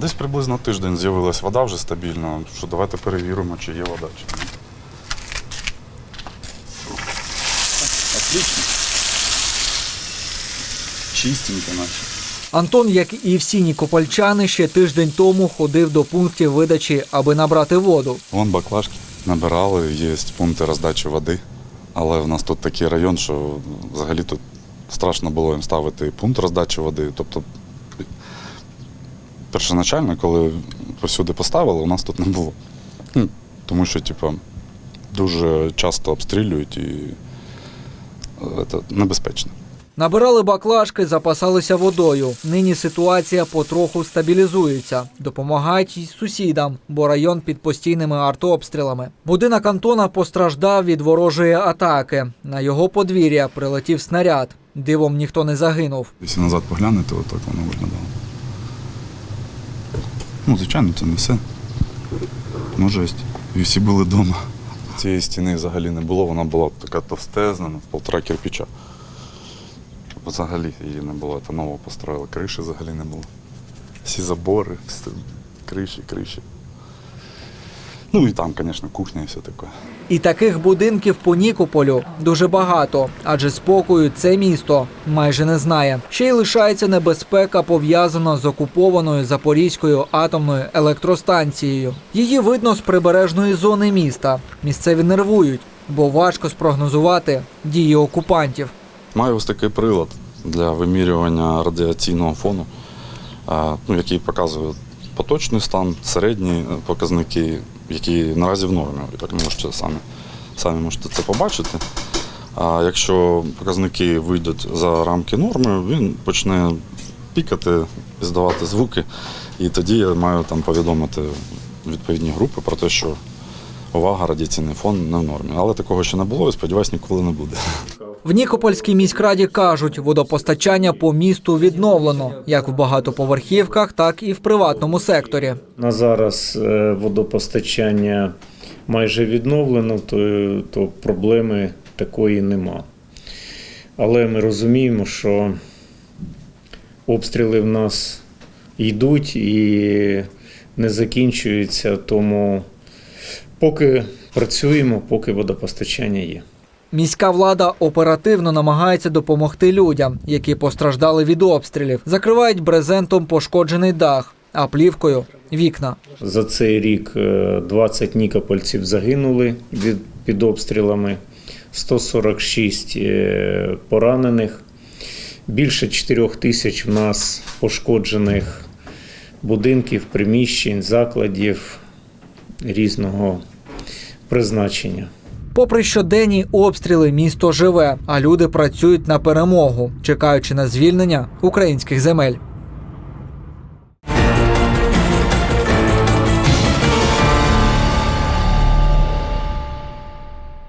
Десь приблизно тиждень з'явилась вода вже стабільно. Що давайте перевіримо, чи є вода, чи ні. Отлично. Чистенько наче. Антон, як і всі нікопольчани, ще тиждень тому ходив до пунктів видачі, аби набрати воду. Вон баклажки. Набирали, є пункти роздачі води. Але в нас тут такий район, що взагалі тут страшно було їм ставити пункт роздачі води. Тобто, першоначально, коли посюди поставили, у нас тут не було. Ну, Тому що, типу, дуже часто обстрілюють і е, це небезпечно. Набирали баклажки, запасалися водою. Нині ситуація потроху стабілізується. Допомагають й сусідам, бо район під постійними артобстрілами. Будинок Антона постраждав від ворожої атаки. На його подвір'я прилетів снаряд. Дивом ніхто не загинув. Якщо назад поглянете, отак воно виглядало. Ну, звичайно, це не все. Ну, жесть. І всі були вдома. Цієї стіни взагалі не було, вона була така товстезна, на полтора кирпича. Взагалі її не було, це ново построїли, криші взагалі не було. Всі забори, всі криші, криші. Ну і там, звісно, кухня і все таке. І таких будинків по Нікополю дуже багато, адже спокою це місто майже не знає. Ще й лишається небезпека, пов'язана з окупованою Запорізькою атомною електростанцією. Її видно з прибережної зони міста. Місцеві нервують, бо важко спрогнозувати дії окупантів. Маю ось такий прилад для вимірювання радіаційного фону, ну, який показує поточний стан, середні е, показники, які наразі в нормі. Як можете самі, самі можете це побачити. А якщо показники вийдуть за рамки норми, він почне пікати здавати звуки. І тоді я маю там повідомити відповідні групи про те, що увага, радіаційний фон не в нормі. Але такого ще не було і сподіваюся, ніколи не буде. В Нікопольській міськраді кажуть, водопостачання по місту відновлено як в багатоповерхівках, так і в приватному секторі. На зараз е, водопостачання майже відновлено, то, то проблеми такої нема. Але ми розуміємо, що обстріли в нас йдуть і не закінчуються, тому поки працюємо, поки водопостачання є. Міська влада оперативно намагається допомогти людям, які постраждали від обстрілів. Закривають брезентом пошкоджений дах, а плівкою вікна. За цей рік е, 20 нікопольців загинули від, під обстрілами, 146 е, поранених, більше 4 тисяч в нас пошкоджених будинків, приміщень, закладів різного призначення. Попри щоденні обстріли, місто живе, а люди працюють на перемогу, чекаючи на звільнення українських земель.